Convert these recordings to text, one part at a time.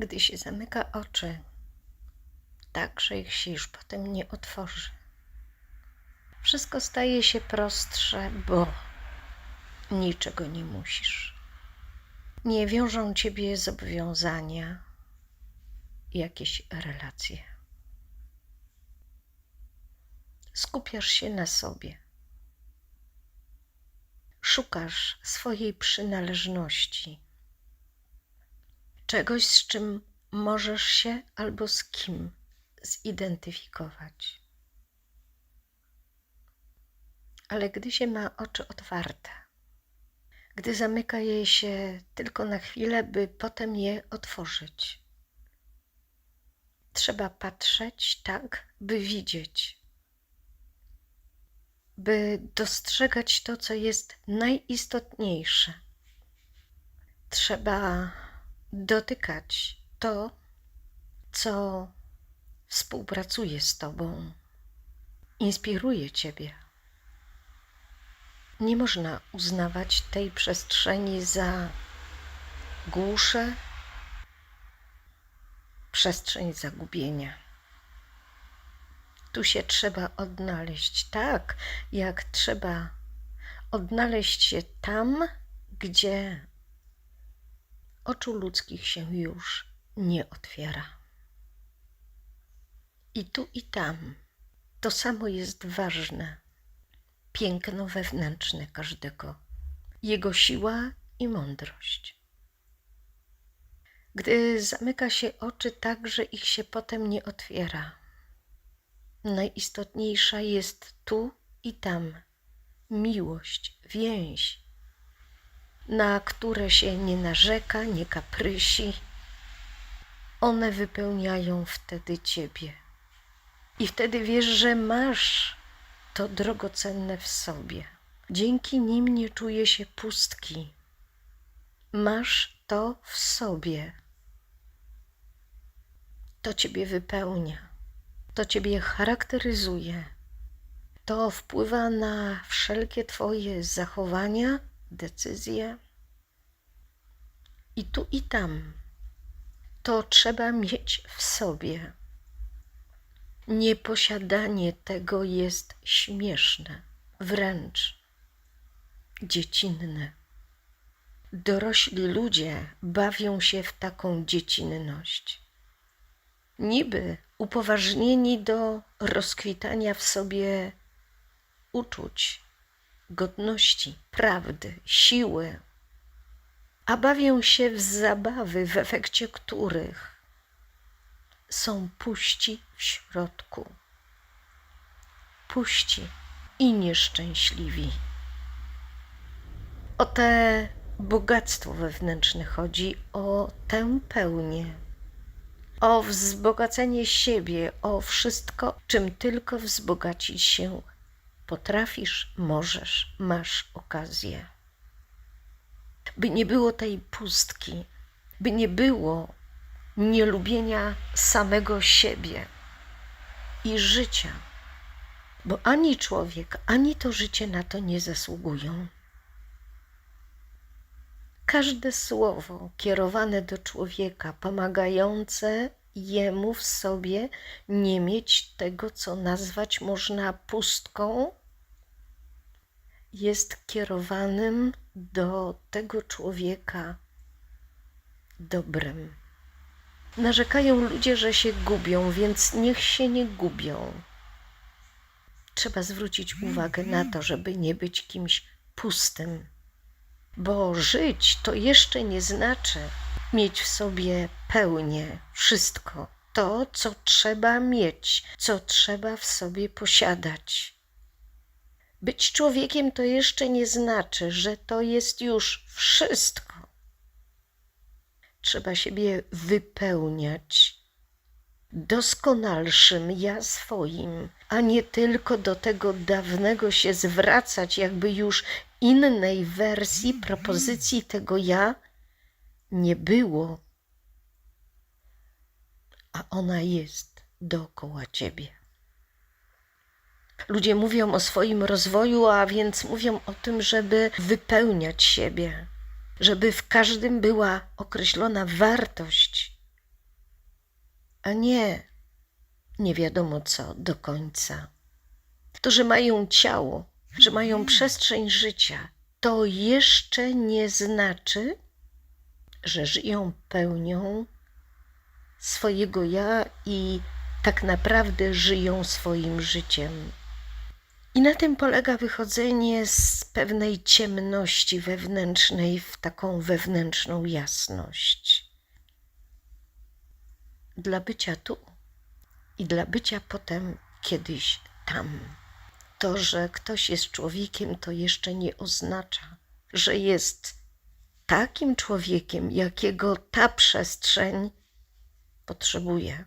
Gdy się zamyka oczy, tak, że ich się już potem nie otworzy. Wszystko staje się prostsze, bo niczego nie musisz. Nie wiążą ciebie zobowiązania, jakieś relacje. Skupiasz się na sobie. Szukasz swojej przynależności, czegoś, z czym możesz się albo z kim zidentyfikować. Ale gdy się ma oczy otwarte, gdy zamyka je się tylko na chwilę, by potem je otworzyć, trzeba patrzeć tak, by widzieć, by dostrzegać to, co jest najistotniejsze. Trzeba dotykać to, co współpracuje z Tobą, inspiruje Ciebie. Nie można uznawać tej przestrzeni za głusze, przestrzeń zagubienia. Tu się trzeba odnaleźć tak, jak trzeba odnaleźć się tam, gdzie oczu ludzkich się już nie otwiera. I tu i tam to samo jest ważne. Piękno wewnętrzne każdego, jego siła i mądrość. Gdy zamyka się oczy tak, że ich się potem nie otwiera, najistotniejsza jest tu i tam miłość, więź, na które się nie narzeka, nie kaprysi. One wypełniają wtedy Ciebie. I wtedy wiesz, że masz to drogocenne w sobie. Dzięki nim nie czuje się pustki. Masz to w sobie. To Ciebie wypełnia, to Ciebie charakteryzuje. To wpływa na wszelkie Twoje zachowania, decyzje. I tu i tam to trzeba mieć w sobie. Nieposiadanie tego jest śmieszne, wręcz dziecinne. Dorośli ludzie bawią się w taką dziecinność. Niby upoważnieni do rozkwitania w sobie uczuć, godności, prawdy, siły, a bawią się w zabawy, w efekcie których są puści w środku. Puści i nieszczęśliwi. O te bogactwo wewnętrzne chodzi, o tę pełnię, o wzbogacenie siebie, o wszystko, czym tylko wzbogacić się potrafisz, możesz, masz okazję. By nie było tej pustki, by nie było nielubienia samego siebie i życia, bo ani człowiek, ani to życie na to nie zasługują. Każde słowo kierowane do człowieka, pomagające jemu w sobie nie mieć tego, co nazwać można pustką, jest kierowanym do tego człowieka dobrem. Narzekają ludzie, że się gubią, więc niech się nie gubią. Trzeba zwrócić uwagę na to, żeby nie być kimś pustym, bo żyć to jeszcze nie znaczy mieć w sobie pełnię, wszystko to, co trzeba mieć, co trzeba w sobie posiadać. Być człowiekiem to jeszcze nie znaczy, że to jest już wszystko. Trzeba siebie wypełniać doskonalszym ja swoim, a nie tylko do tego dawnego się zwracać, jakby już innej wersji, propozycji tego ja nie było, a ona jest dookoła ciebie. Ludzie mówią o swoim rozwoju, a więc mówią o tym, żeby wypełniać siebie, żeby w każdym była określona wartość, a nie nie wiadomo co do końca. To, że mają ciało, że mają przestrzeń życia, to jeszcze nie znaczy, że żyją pełnią swojego ja i tak naprawdę żyją swoim życiem. I na tym polega wychodzenie z pewnej ciemności wewnętrznej w taką wewnętrzną jasność. Dla bycia tu i dla bycia potem kiedyś tam. To, że ktoś jest człowiekiem, to jeszcze nie oznacza, że jest takim człowiekiem, jakiego ta przestrzeń potrzebuje,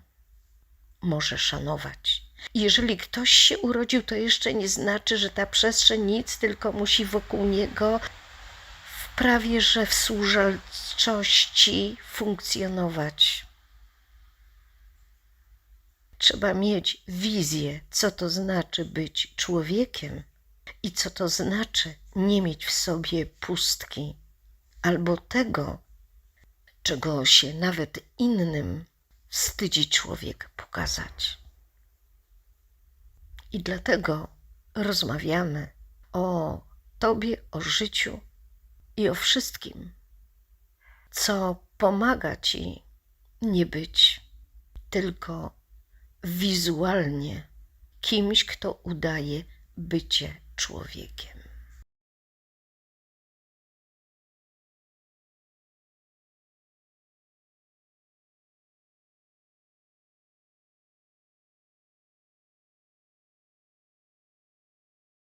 może szanować. Jeżeli ktoś się urodził, to jeszcze nie znaczy, że ta przestrzeń nic, tylko musi wokół niego w prawie że w służalczości funkcjonować. Trzeba mieć wizję, co to znaczy być człowiekiem i co to znaczy nie mieć w sobie pustki albo tego, czego się nawet innym wstydzi człowiek pokazać. I dlatego rozmawiamy o Tobie, o życiu i o wszystkim, co pomaga Ci nie być tylko wizualnie kimś, kto udaje bycie człowiekiem.